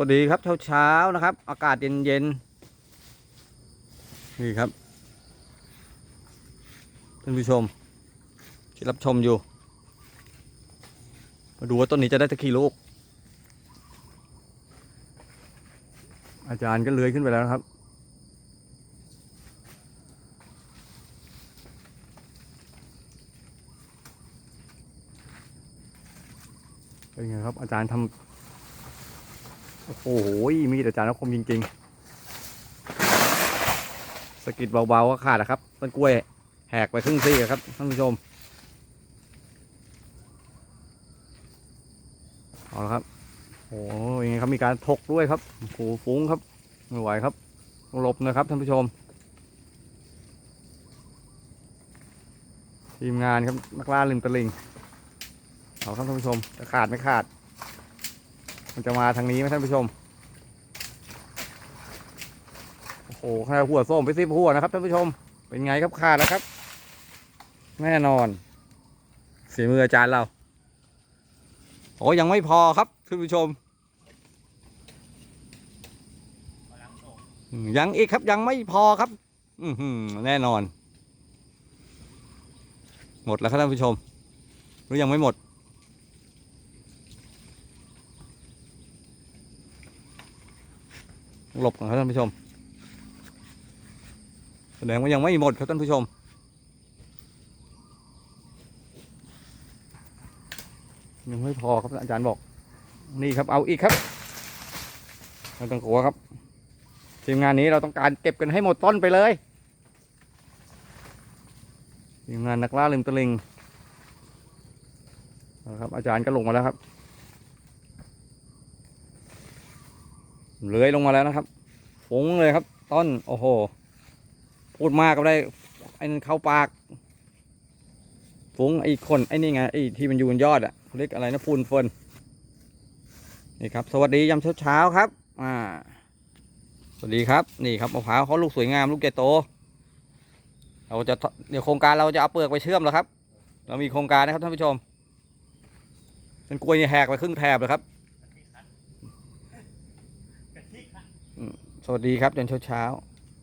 วัสดีครับเช้าเช้าๆนะครับ อากาศเย็นเย็นๆนี่ครับท่านผู้ชมที่รับชมอยู่ มาดูว่าต้นนี้จะได้สักกี่ลูก อาจารย์ก็เลื้อยขึ้นไปแล้วนะครับเป็นไงครับอาจารย์ทำ โอ้โหมีดอาจารย์นคมจริงๆสกิดเบาๆก็ขาดนะครับต้นกล้วยแหกไปครึ่งซี่ครับท่านผู้ชมเอาละครับโอ้ยยังไงครับมีการถกด้วยครับโอ้โหฟุ้งครับไม่ไหวครับต้องหลบนะครับท่านผู้ชม ทีมงานครับนักล่าริมตะลิงเอาครับท่านผู้ชมจะขาดไม่ขาด มันจะมาทางนี้ไหมท่านผู้ชม โอ้โหแค่หัวส้มไปสิบหัวนะครับท่านผู้ชม เป็นไงครับขาดแล้วครับ แน่นอนฝีมืออาจารย์เรา โอ้ยังไม่พอครับท่านผู้ชม ยังอีกครับยังไม่พอครับ อืแน่นอน หมดแล้วครับท่านผู้ชม หรือยังไม่หมด หลบก่อนครับท่านผู้ชมแสดงว่ายังไม่หมดครับท่านผู้ชม ยังไม่พอครับอาจารย์บอก นี่ครับเอาอีกครับไม่ต้องกลัวครับทีมงานนี้เราต้องการเก็บกันให้หมดต้นไปเลยทีมงานนักล่าริมตะลิงนะครับอาจารย์ก็ลงมาแล้วครับ เลื้อยลงมาแล้วนะครับฟุ้งเลยครับ ต้นโอ้โห พูดมากก็ได้ไอ้นั่นเข้าปากฟุ้งไอ้คนไอ้นี่ไงไอ้ที่มันอยู่บนยอดอะเขาเรียกอะไรนะฟูนเฟินนี่ครับ สวัสดียามเช้าๆครับ อ่า สวัสดีครับนี่ครับมะพร้าวเขาลูกสวยงามลูกใหญ่โตเราจะเดี๋ยวโครงการเราจะเอาเปลือกไปเชื่อมแล้วครับ เรามีโครงการนะครับท่านผู้ชมเป็นกล้วยนี่แหกไปครึ่งแถบเลยครับอืม สวัสดีครับยันเช้าๆ